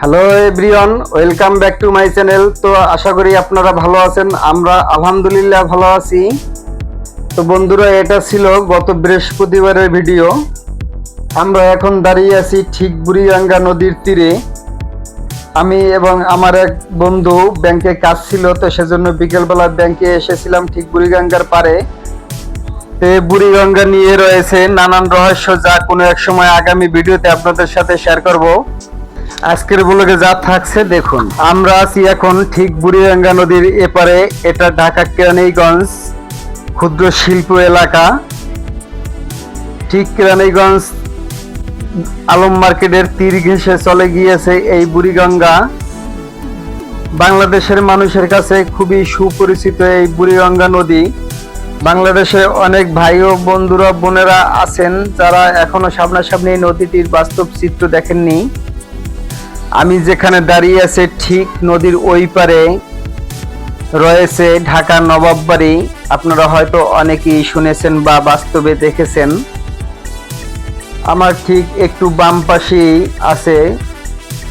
Hello everyone welcome back to my channel তো আশা করি আপনারা ভালো আছেন। আমরা আলহামদুলিল্লাহ ভালো আছি। তো বন্ধুরা, এটা ছিল গত বৃহস্পতিবারের ভিডিও আমরা এখন দাঁড়িয়ে আছি ঠিক বুড়িগঙ্গা নদীর তীরে। আমি এবং আমার এক বন্ধু ব্যাংকে কাজ ছিল, তো সেজন্য বিকেলবেলা ব্যাংকে এসেছিলাম ঠিক বুড়িগঙ্গার পারে তো বুড়িগঙ্গা নিয়ে রয়েছে নানান রহস্য, যা কোনো এক সময় আগামী ভিডিওতে আপনাদের সাথে শেয়ার করব। আজকের ব্লগে যা থাকছে দেখুন। আমরা আছি এখন ঠিক বুড়িগঙ্গা নদীর এপারে, এটা ঢাকা কেরানীগঞ্জ ক্ষুদ্র শিল্প এলাকা। ঠিক কেরানীগঞ্জ আলম মার্কেটের তীর ঘেঁষে চলে গিয়েছে এই বুড়িগঙ্গা। বাংলাদেশের মানুষের কাছে খুবই সুপরিচিত এই বুড়িগঙ্গা নদী। বাংলাদেশে অনেক ভাই ও বন্ধুরা, বোনেরা আছেন যারা এখনও সামনাসামনি নদীটির বাস্তব চিত্র দেখেননি। আমি যেখানে দাঁড়িয়ে আছে, ঠিক নদীর ওই পারে রয়েছে ঢাকা নবাব বাড়ি। আপনারা হয়তো অনেকেই শুনেছেন বা বাস্তবে দেখেছেন। আমার ঠিক একটু বাম পাশেই আছে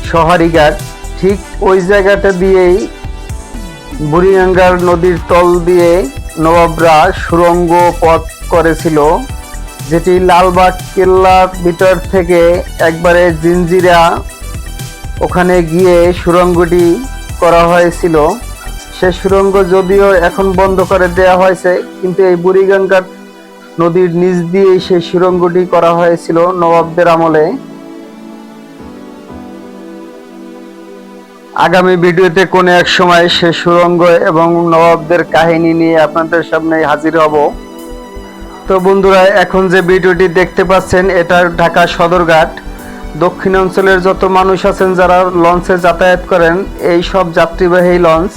সহারিঘাট ঠিক ওই জায়গাটা দিয়েই বুড়িগঙ্গার নদীর তল দিয়ে নবাবরা সুরঙ্গ পথ করেছিল, যেটি লালবাগ কেল্লার ভিতর থেকে একবারে জিঞ্জিরা ওখানে গিয়ে সুরঙ্গটি করা হয়েছিল। সে সুরঙ্গ যদিও এখন বন্ধ করে দেওয়া হয়েছে, কিন্তু এই বুড়িগঙ্গার নদীর নিচ দিয়েই সেই সুরঙ্গটি করা হয়েছিল নবাবদের আমলে। আগামী ভিডিওতে কোনো এক সময় সে সুরঙ্গ এবং নবাবদের কাহিনী নিয়ে আপনাদের সামনে হাজির হব। তো বন্ধুরা, এখন যে ভিডিওটি দেখতে পাচ্ছেন, এটা ঢাকা সদরঘাট। দক্ষিণ অঞ্চলের যত মানুষ আছেন যারা লঞ্চে যাতায়াত করেন, এই সব যাত্রীবাহী লঞ্চ,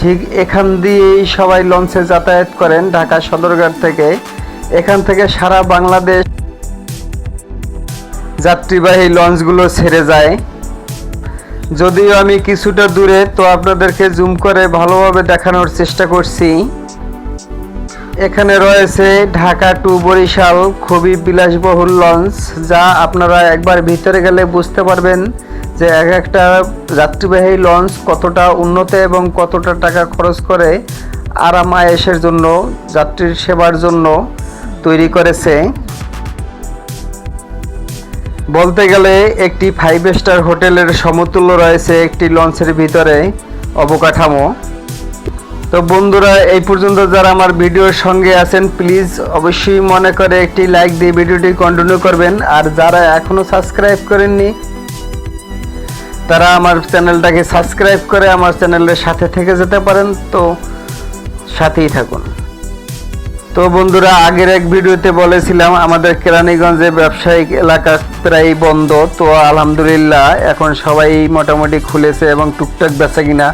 ঠিক এখান দিয়েই সবাই লঞ্চে যাতায়াত করেন ঢাকা সদরঘাট থেকে। এখান থেকে সারা বাংলাদেশ যাত্রীবাহী লঞ্চগুলো ছেড়ে যায়। যদিও আমি কিছুটা দূরে, তো আপনাদেরকে জুম করে ভালোভাবে দেখানোর চেষ্টা করছি। এখানে রয়েছে ঢাকা টু বরিশাল খুবই বিলাসবহুল লঞ্চ, যা আপনারা একবার ভিতরে গেলে বুঝতে পারবেন যে এক একটা যাত্রীবাহী লঞ্চ কতটা উন্নত এবং কতটা টাকা খরচ করে আরাম আয়েসের জন্য, যাত্রীর সেবার জন্য তৈরি করেছে। বলতে গেলে একটি ফাইভ স্টার হোটেলের সমতুল্য রয়েছে একটি লঞ্চের ভিতরে অবকাঠামো। তো বন্ধুরা, এই পর্যন্ত যারা আমার ভিডিওর সঙ্গে আছেন প্লিজ অবশ্যই মনে করে একটি লাইক দিয়ে ভিডিওটি কন্টিনিউ করবেন। আর যারা এখনও সাবস্ক্রাইব করেননি, তারা আমার চ্যানেলটাকে সাবস্ক্রাইব করে আমার চ্যানেলের সাথে থেকে যেতে পারেন। তো সাথেই থাকুন। তো বন্ধুরা, আগের এক ভিডিওতে বলেছিলাম, আমাদের কেরানীগঞ্জে ব্যবসায়িক এলাকা প্রায় বন্ধ। তো আলহামদুলিল্লাহ, এখন সবাই মোটামুটি খুলেছে এবং টুকটাক বেচা কিনা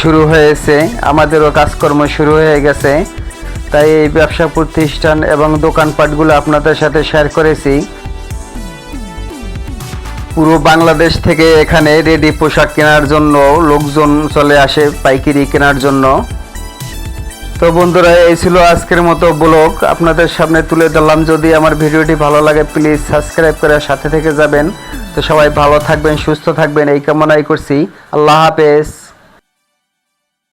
শুরু হয়েছে, আমাদেরও কাজকর্ম শুরু হয়ে গেছে। তাই এই ব্যবসা প্রতিষ্ঠান এবং দোকানপাটগুলো আপনাদের সাথে শেয়ার করেছি। পুরো বাংলাদেশ থেকে এখানে রেডি পোশাক কেনার জন্য লোকজন চলে আসে, পাইকারি কেনার জন্য। তো বন্ধুরা, এই ছিল আজকের মতো ব্লগ। আপনাদের সামনে তুলে ধরলাম, যদি আমার ভিডিওটি ভালো লাগে প্লিজ সাবস্ক্রাইব করে সাথে থেকে যাবেন। তো সবাই ভালো থাকবেন, সুস্থ থাকবেন, এই কামনাই করছি। আল্লাহ হাফেজ।